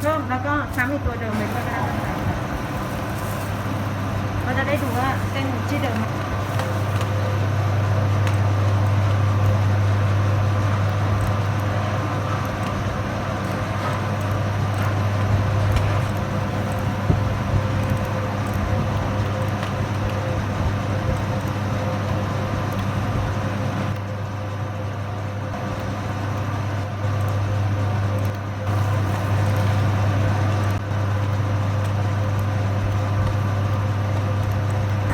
เพิ่มแล้วก็ซ้ำอีกตัวเดิมเลยก็ได้เราจะได้ดูว่าเส้นที่เดิม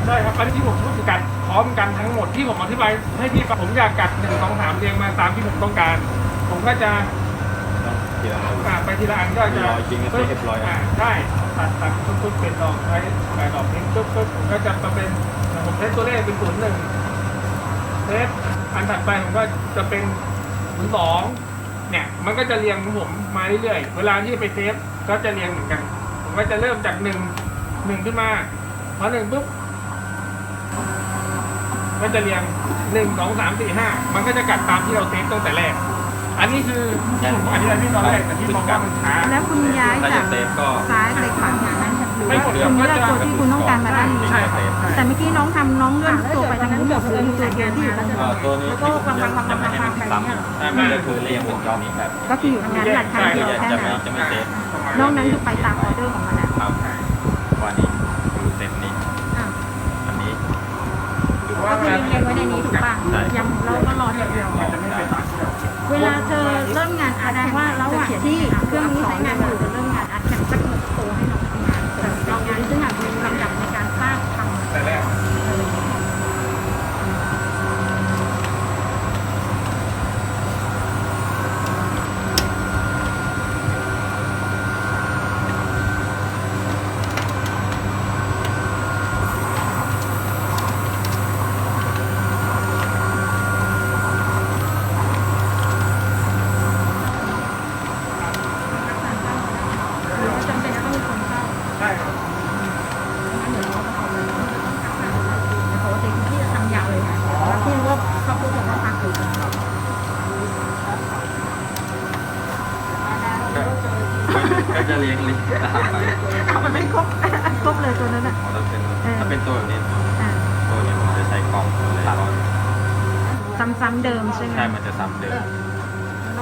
มันได้ครับอันนี้ที่ผมพูดคือกัดพร้อมกันทั้งหมดที่ผมอธิบายให้พี่ฟังผมอยากกัดหนึ่งสองสามเรียงมาตามที่ผมต้องการ ผมก็จะทีละอันอ่าไปทีละอันก็จะร้อยจริงก็เรียบร้อยอะาได้ตัดตัดปุ๊บปุ๊บเป็นดอกใช้แปดดอกนี้ปุ๊บปุ๊บผมก็จะมาเป็นผมเทสตัวเลขเป็นศูนย์หนึ่งเทสอันถัดไปผมก็จะเป็นศูนย์สองเนี่ยมันก็จะเรียงของผมมาเรื่อยๆเวลาที่ไปเซฟก็จะเรียงเหมือนกัน ผมก็จะเริ่มจากหนึ่งหนึ่งขึ้นมาพอหนึ่งปุ๊บ ก็จะเรียงหนึ่งสองสามสี่ห้ามันก็จะกัดตามที่เราเซฟตั้งแต่แรก อันนี้คือที่ผมอธิบายที่ตอนแรกแต่ที่บอกว่ามันช้า แล้วคุณย้ายถ้าจาจะกเซฟก็ซ้ายไปขวาอย่างนั้นหรือไม่ว่าหมดคุณเลือกตัวที่คุณต้องการมาด้านนี้ใช่ครับใช่แต่เมื่อกี้น้องทำน้องเลื่อนตัวไปทางนู้นหมดเลยตัวเดียวที่อยู่ตรงนี้เอ่อตัวนี้แล้วก็ที่ผมฟังจะฟังฟังจะฟัไม่งให้ฟังมันไปเนี่ยซ้ำถ้ามันก็คือเรียงเป็นยอดนี้แบบก็คืออยู่ตรงนั้นแหละทางเดียวจะแค่จะนั้ไม่นจะไม่เซฟนอกนั้นคือไปตามออเดอร์ของมันแล้ว ครับวันนี้คือเซตนี้ อะ อันนี้ คือก็ว่าคือเรียงไว้ในนี้ถูกป่ะใช่ยังเราก็รอเดียวเวลาเธอเริ่มงานอาร์ตแสดงว่าระหว่างที่เครื่องนี้ใช้งานอยู่จะเริ่มงานอาร์ตแข่งสักหนึ่งตัวให้น้องทำงานแต่เรางานซึ่งอาจจะมีลำดับในการสร้างทำ แต่แรก หรือว่าจำเป็นจะต้องมีคนเข้า ใช่ครับ งั้นเดี๋ยวเราก็เอาเลยปกติที่จะทำยาวเลยค่ะแล้วที่รู้ว่าเขาพูดถึงว่าพักอยู่ ก็จะเรียงลิงตามไปมันไม่ครบครบเลยตัวนั้นอะถ้าเป็นถ้าเป็นตัวแบบนี้อ่าตัวนี้มันจะใช้กล่องเลยซ้ำๆเดิมใช่ไหมใช่ มันจะซ้ำเดิมเ